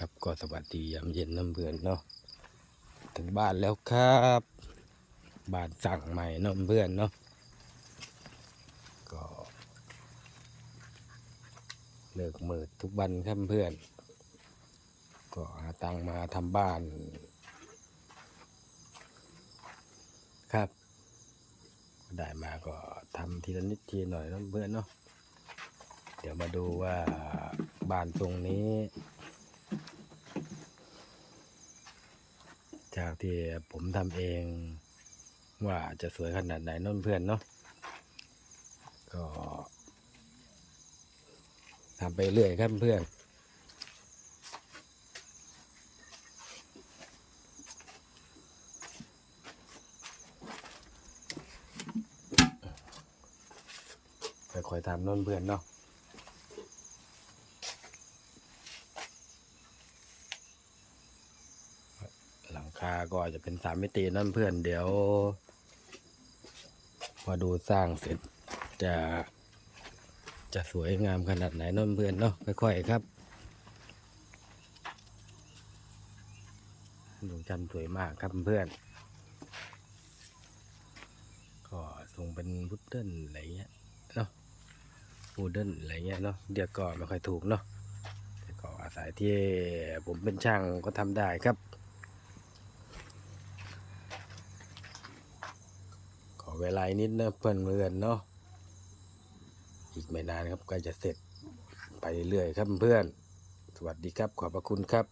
ครับก็สวัสดียามเย็นน้ำเพื่อนเนาะถึงบ้านแล้วครับบ้านสั่งใหม่น้ำเพื่อนเนาะก็เลิกมืดทุกวันครับเพื่อน ก็หาตังมาทำบ้าน ครับ ได้มาก็ทำทีละนิดทีหน่อยน้ำเพื่อนเนาะเดี๋ยวมาดูว่าบ้านตรงนี้ จากที่ผมทำเองว่าจะสวยขนาดไหนน้นเพื่อนเนาะก็ทำไปเรื่อยครับเพื่อนค่อยๆทำน้นเพื่อนเนาะ หลังคาก็อาจจะเป็นสามมิตินั่นเพื่อนเดี๋ยวมาดูสร้างเสร็จจะจะสวยงามขนาดไหนนั่นเพื่อนเนาะค่อยๆครับดวงจันทร์สวยมากครับเพื่อน ก็ทรงเป็นพุดเดิ้ลอะไรเงี้ยเนาะพุดเดิ้ลอะไรเงี้ยเนาะเดี๋ยวก็ไม่ค่อยถูกเนาะแต่ก็อาศัยที่ผมเป็นช่างก็ทำได้ครับ ขอ เวลาอีกนิดนะเพื่อนเพื่อนเนาะอีกไม่นานครับก็จะเสร็จไปเรื่อยครับเพื่อน สวัสดีครับขอบพระคุณครับ